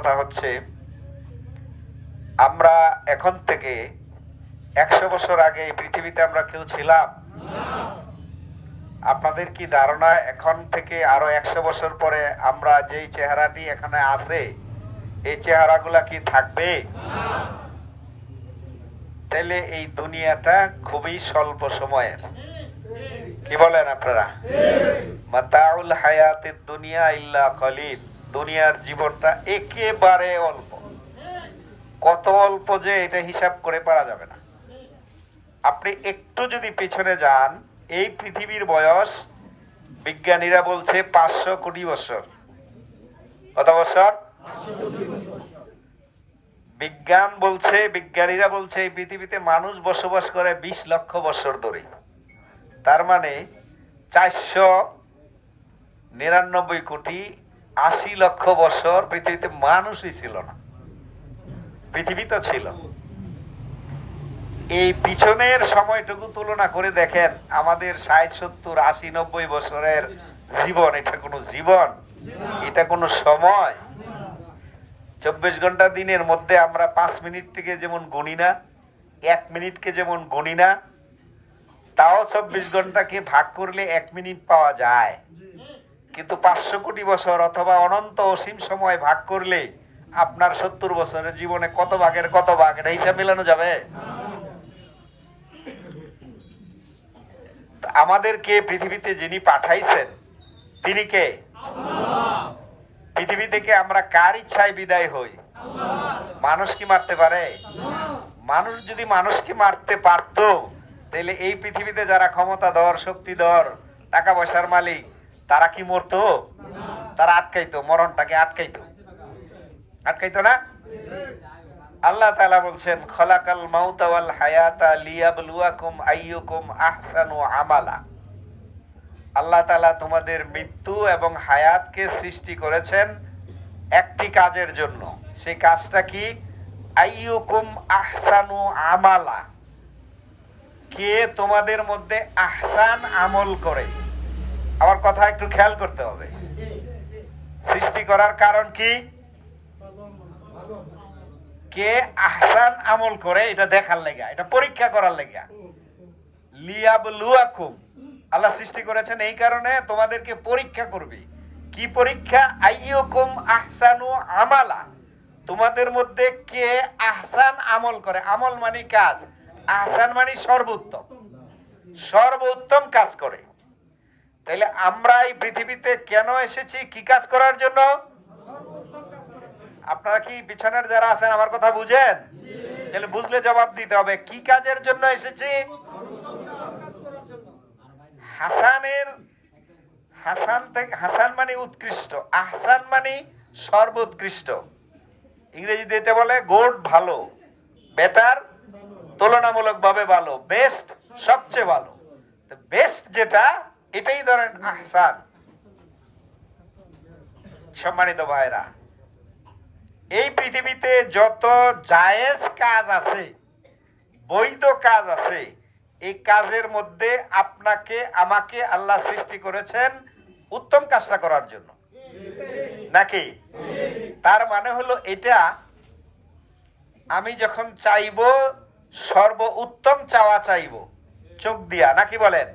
কথা হচ্ছে, আমরা এখন থেকে একশো বছর আগে এই পৃথিবীতে আমরা কেউ ছিলাম? আপনাদের কি ধারণা এখন থেকে আরও একশো বছর পরে আমরা যেই চেহারাটি এখানে আছে, এই চেহারাগুলা কি থাকবে? তাহলে এই দুনিয়াটা খুবই স্বল্প সময়ের। কি বলেন আপনারা? মাতাউল হায়াতের দুনিয়া ইল্লা কলিল। দুনিয়ার জীবনটা একেবারে অল্প। কত অল্প যে এটা হিসাব করে পারা যাবে না। আপনি একটু যদি পেছনে যান, এই পৃথিবীর বয়স বিজ্ঞানীরা বলছে পাঁচশো কোটি বছর। কত বছর? বিজ্ঞান বলছে, বিজ্ঞানীরা বলছে এই পৃথিবীতে মানুষ বসবাস করে বিশ লক্ষ বছর ধরে। তার মানে চারশো নিরানব্বই কোটি আশি লক্ষ বছর পৃথিবীতে মানুষই ছিল না। পৃথিবী তো ছিল। এই পিছনের সময়টুকু তুলনা করে দেখেন, আমাদের ষাট, সত্তর, আশি, নব্বই বছরের জীবন, এটা কোনো জীবন, এটা কোনো সময়। চব্বিশ ঘণ্টা দিনের মধ্যে আমরা পাঁচ মিনিট থেকে যেমন গণি না, এক মিনিটকে যেমন গণি না, তাও চব্বিশ ঘন্টাকে ভাগ করলে এক মিনিট পাওয়া যায়। কিন্তু পাঁচশো কোটি বছর অথবা অনন্ত অসীম সময় ভাগ করলে আপনার সত্তর বছরের জীবনে কত ভাগের কত ভাগ? এটা হিসাব মেলানো যাবে? আমাদেরকে পৃথিবীতে যিনি পাঠাইছেন, তিনি কে? পৃথিবী থেকে আমরা কার ইচ্ছায় বিদায় হই? মানুষ কি মারতে পারে? মানুষ যদি মানুষকে মারতে পারতো, তাহলে এই পৃথিবীতে যারা ক্ষমতাধর, শক্তিধর, টাকা পয়সার মালিক তারা কি মরতো? তারা আটকাইতো, মরণটাকে আটকাইতো। আটকাইতো না? আল্লাহ তালা বলছেন, খলাকাল মাউতা ওয়াল হায়াতা লিয়াবলুয়াকুম আইয়ুকুম আহসানু আমালা। আল্লাহ তালা তোমাদের মৃত্যু এবং হায়াতকে সৃষ্টি করেছেন একটি কাজের জন্য। সেই কাজটা কি? আইয়ুকুম আহসানু আমালা। কে তোমাদের মধ্যে আহসান আমল করে? আমার কথা একটু খেয়াল করতে হবে। সৃষ্টি করার কারণ কি? কে আহসান আমল করে এটা দেখার লেগা, এটা পরীক্ষা করার লেগা। লিয়াবলুয়াকুম। আল্লাহ সৃষ্টি করেছেন এই কারণে তোমাদেরকে পরীক্ষা করবে। কি পরীক্ষা? আইয়ুকুম আহসানু আমালা। তোমাদের মধ্যে কে আহসান আমল করে? আমল মানে কাজ। আহসান মানে সর্বোত্তম। সর্বোত্তম কাজ করে। তাইলে আমরা এই পৃথিবীতে কেন এসেছি? কি কাজ করার জন্য? আপনারা কি বিছানার যারা আছেন, আমার কথা বুঝেন? তাহলে বুঝলে জবাব দিতে হবে, কি কাজের জন্য এসেছি? হাসানের, হাসান থেকে হাসান মানে উৎকৃষ্ট, আহসান মানে সর্বোৎকৃষ্ট। ইংরেজিতে এটা বলে গোড ভালো, বেটার তুলনামূলকভাবে ভালো বেস্ট সবচেয়ে ভালো। বেস্ট যেটা এটাই ধরেন আহসান। সম্মানিত ভাইরা এই পৃথিবীতে যত জায়েজ কাজ আছে, বৈধ কাজ আছে, এই কাজের মধ্যে আপনাকে, আমাকে আল্লাহ সৃষ্টি করেছেন উত্তম কাজটা করার জন্য। নাকি? তার মানে হলো এটা, আমি যখন চাইব, সর্ব উত্তম চাওয়া চাইব চোখ দিয়া, নাকি বলেন?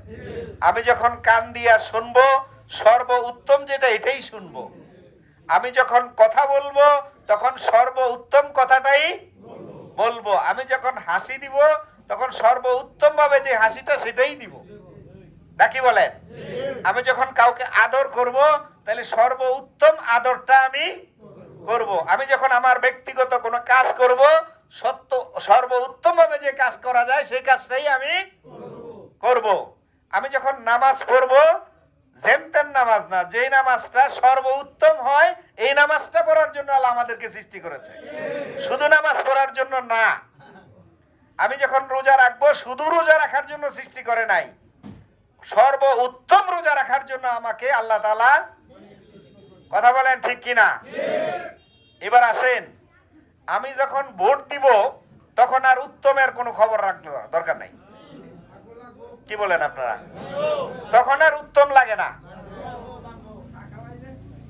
আমি যখন কান দিয়া শুনব সর্ব উত্তম যেটা, এটাই শুনব। আমি যখন কথা বলব, তখন সর্ব উত্তম কথাটাই বলব। আমি যখন হাসি দিব, তখন সর্ব উত্তম ভাবে যে হাসিটা, সেটাই দিব। নাকি বলেন? আমি যখন কাউকে আদর করব, তাহলে সর্ব উত্তম আদরটা আমি করব। আমি যখন আমার ব্যক্তিগত কোনো কাজ করব, সত্য সর্ব উত্তম ভাবে যে কাজ করা যায়, সেই কাজটাই আমি করব। আমি যখন নামাজ পড়ব, জেনতেন নামাজ না, যেই নামাজটা সর্ব উত্তম হয়, এই নামাজটা পড়ার জন্য আল্লাহ আমাদেরকে সৃষ্টি করেছে। শুধু নামাজ পড়ার জন্য না, আমি যখন রোজা রাখব, শুধু রোজা রাখার জন্য সৃষ্টি করে নাই সর্ব উত্তম রোজা রাখার জন্য আমাকে আল্লাহ তালা কথা বলেন ঠিক কিনা এবার আসেন, আমি যখন ভোট দিব, তখন আর উত্তমের কোনো খবর রাখতে দরকার নাই। কি বলেন আপনারা? তখন আর উত্তম লাগে না।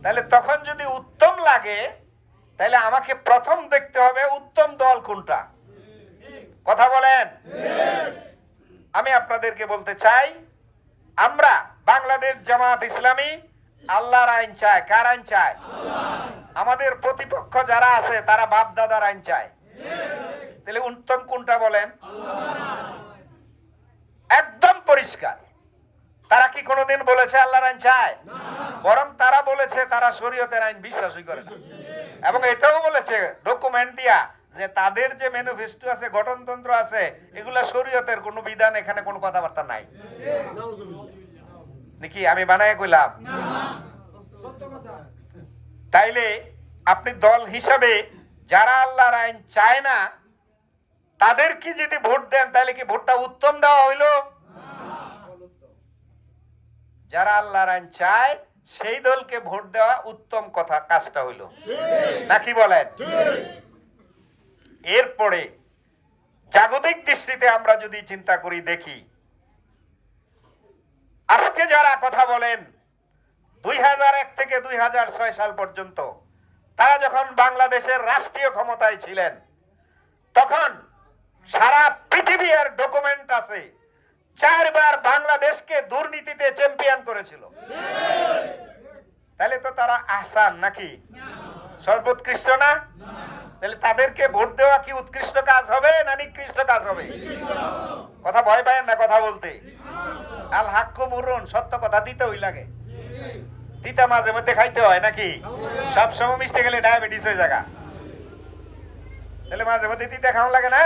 তাহলে তখন যদি উত্তম লাগে, তাহলে আমাকে প্রথম দেখতে হবে উত্তম দল কোনটা। কথা বলেন? আমি আপনাদেরকে বলতে চাই, আমরা বাংলাদেশ জামাত ইসলামী, আল্লাহর আইন চায়। কার আইন চায়? আমাদের প্রতিপক্ষ যারা আছে, তারা বাপ দাদার আইন চায়। তাহলে উত্তম কোনটা বলেন? পরিষ্কার। তারা কি কোনোদিন বলেছে আল্লাহর আইন চায়? বরং তারা বলেছে, তারা শরীয়তের আইন বিশ্বাসই করে এবং এটাও বলেছে ডকুমেন্ট দিয়া যে তাদের যে ম্যানিফেস্টো আছে, গঠনতন্ত্র আছে, এগুলা শরীয়তের কোনো বিধান, এখানে কোনো কথাবার্তা নাই। নাকি আমি বানায় কইলাম। তাইলে আপনি দল হিসাবে যারা আল্লাহর আইন চায় না, তাদের কি যদি ভোট দেন তাহলে কি ভোটটা উত্তম দেওয়া হইল? যারা আল্লাহর আইন চায় সেই দলকে ভোট দেওয়া উত্তম কথা কাজটা হইল। নাকি বলেন? এরপরে জাগতিক দৃষ্টিতে আমরা যদি চিন্তা করি দেখি। আজকে যারা কথা বলেন দুই এক থেকে দুই হাজার ছয় সাল পর্যন্ত তারা যখন বাংলাদেশের রাষ্ট্রীয় ক্ষমতায় ছিলেন তখন সারা পৃথিবীর ডকুমেন্ট আছে। চারবার বাংলাদেশকে দুর্নীতিতে চ্যাম্পিয়ন করেছিল। তাহলে তো তারা আহসান নাকি? সর্বোৎকৃষ্ট না? তাহলে তাদেরকে ভোট দেওয়া কি উৎকৃষ্ট কাজ হবে না নিকৃষ্ট কাজ হবে? কথা ভয় পায় না কথা বলতে। আল হাক্কু মুরুন, সত্য কথা দিতে ওই লাগে। তিতা মাঝে মধ্যে খাইতে হয় নাকি? সব সময় মিশতে গেলে ডায়াবেটিস হয়ে জায়গা তাহলে মাঝে মধ্যে তিতা খাওয়া লাগে না?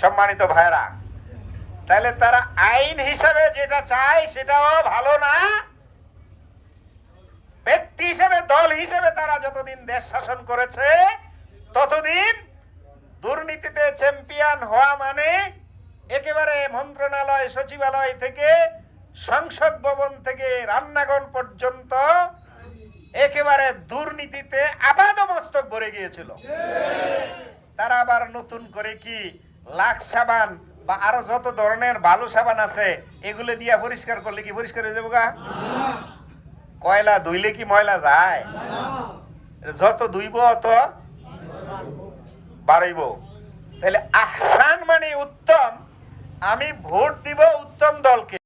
সম্মানিত ভাইরা তাহলে তারা আইন হিসাবে যেটা চায় সেটাও ভালো না। ব্যক্তি হিসেবে, দল হিসেবে তারা যতদিন দেশ শাসন করেছে, ততদিন দুর্নীতিতে চ্যাম্পিয়ন হওয়া মানে একেবারে মন্ত্রণালয়, সচিবালয় থেকে, সংসদ ভবন থেকে রান্নাগর পর্যন্ত একেবারে দুর্নীতিতে আবাদ মস্তক ভরে গিয়েছিল। তারা আবার নতুন করে কি লাখ সাবান বা আরও যত ধরনের বালু সাবান আছে, এগুলো দিয়ে পরিষ্কার করলে কি পরিষ্কার হয়ে যাব গা? কয়লা ধুইলে কি ময়লা যায়? যত ধুইব অত বাড়াইব। তাহলে আহসান মানে উত্তম। আমি ভোট দিব উত্তম দলকে।